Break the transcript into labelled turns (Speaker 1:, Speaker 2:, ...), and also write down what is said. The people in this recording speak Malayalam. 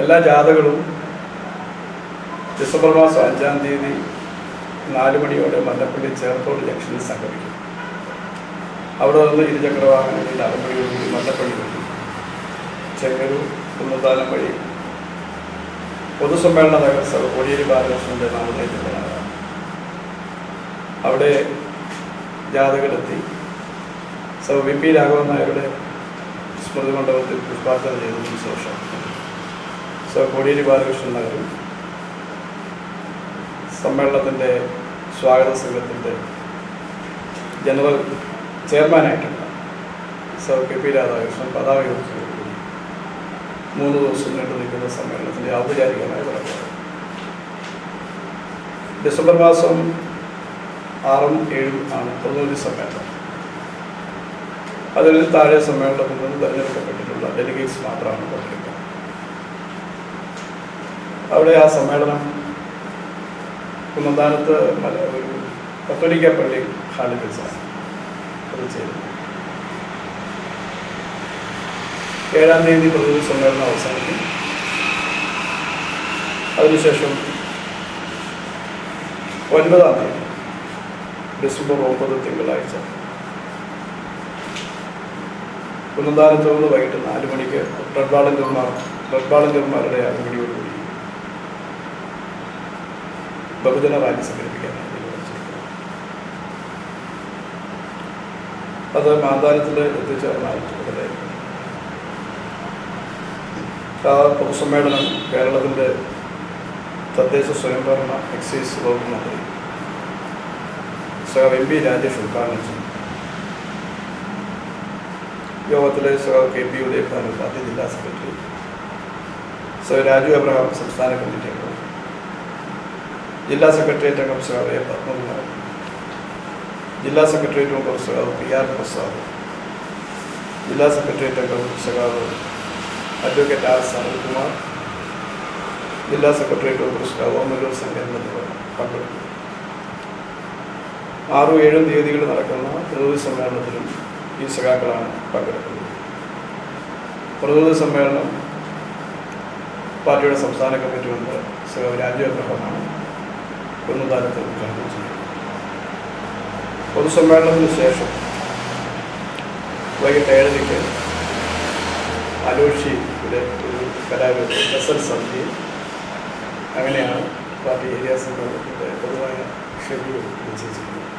Speaker 1: എല്ലാ ജാഥകളും ഡിസംബർ മാസം അഞ്ചാം തീയതി നാല് മണിയോടെ മല്ലപ്പള്ളി ചേർത്തോട് ജംഗ്ഷനിൽ സംഘടിക്കും. അവിടെ നിന്ന് ഇരുചക്ര വാഹനങ്ങളിൽ വഴി മല്ലപ്പള്ളി വഴി ചെങ്ങരൂർ കുന്നുതാലം വഴി പൊതുസമ്മേളന നഗരസഭ കോടിയേരി ബാലകൃഷ്ണന്റെ നാമധേയത്തിലാണ് അവിടെ ജാഥകളെത്തി സോ വി പി രാഘവൻ നായരുടെ സ്മൃതി മണ്ഡപത്തിൽ പുഷ്പാർച്ചന ചെയ്തതിനു ശേഷം സോ കോടിയേരി ബാലകൃഷ്ണൻ നഗരം സമ്മേളനത്തിന്റെ സ്വാഗത സംഘത്തിന്റെ ജനറൽ ചെയർമാനായിട്ടുണ്ട് സർ കെ പി രാധാകൃഷ്ണൻ പതാക ഉയർത്തിയോടുകൂടി മൂന്ന് ദിവസം നീണ്ടു നിൽക്കുന്ന സമ്മേളനത്തിന്റെ ഔപചാരികമായ തുടക്കം ഡിസംബർ മാസം ആറും ഏഴും ആണ് പ്രതിനിധി സമ്മേളനം. അതിൽ താഴെ സമ്മേളനത്തിൽ നിന്ന് തിരഞ്ഞെടുക്കപ്പെട്ടിട്ടുള്ള ഡെലിഗേറ്റ്സ് മാത്രമാണ് പങ്കെടുക്കുക അവിടെ ആ സമ്മേളനം കുന്നന്താനത്ത് കത്തോലിക്ക പള്ളി ഹാളിൽ വെച്ചാണ് അത് ചെയ്തത് ഏഴാം തീയതി പ്രതിനിധി സമ്മേളനം അവസാനിക്കും. അതിനുശേഷം ഒൻപതാം തീയതി ഡിസംബർ ഒമ്പത് തിങ്കളാഴ്ച കുന്നന്താനത്ത് നിന്ന് വൈകിട്ട് നാല് മണിക്ക് റെഡ് വാളണ്ടിയർമാരുടെ അകമ്പടിയോടുകൂടി ബഹുജന റാലി തീരുമാനിച്ചിരിക്കുന്നത് അത് മാന്താനത്തിൽ എത്തിച്ചേർന്നായിട്ടുള്ളത് ആ പൊതുസമ്മേളനം കേരളത്തിന്റെ തദ്ദേശ സ്വയംഭരണ എക്സൈസ് വകുപ്പ് മന്ത്രി സാർ എം പി രാജേഷ് ഉദ്ഘാടനം ചെയ്തു. യോഗത്തിലെ sir K P Udayabhanu party ജില്ലാ സെക്രട്ടറി സാർ രാജു അബ്രഹാം സംസ്ഥാന കമ്മിറ്റി അംഗം ജില്ലാ സെക്രട്ടേറിയറ്റ് അംഗം എ പത്മകുമാർ ജില്ലാ secretariat member P R Prasad. ജില്ലാ സെക്രട്ടേറിയറ്റ് അംഗം അഡ്വക്കേറ്റ് ആർ സനൽകുമാർ. ജില്ലാ സെക്രട്ടേറിയറ്റ് മെമ്പർ സഖാവ് ഓമല്ലൂർ സംഘം എന്നിവർ പങ്കെടുക്കും. ആറും ഏഴും തീയതികളിൽ നടക്കുന്ന പ്രതിനിധി സമ്മേളനത്തിലും ഈ സഖാക്കളാണ് പങ്കെടുക്കുന്നത്. പ്രതിനിധി സമ്മേളനം പാർട്ടിയുടെ സംസ്ഥാന കമ്മിറ്റി മെമ്പർ സഖാവ് രാജു കുന്നതാരത്തിൽ ഉദ്ഘാടനം ചെയ്യുന്നത് പൊതുസമ്മേളനത്തിന് ശേഷം വൈകിട്ട് ഏഴരയ്ക്ക് അലോഷിയുടെ ഒരു കലാരൂപം ഗസൽ സന്ധ്യ അങ്ങനെയാണ് പാർട്ടി ഏരിയ സംഘടനത്തിന്റെ പൊതുവായ ഷെഡ്യൂൾ നിശ്ചയിച്ചിരിക്കുന്നത്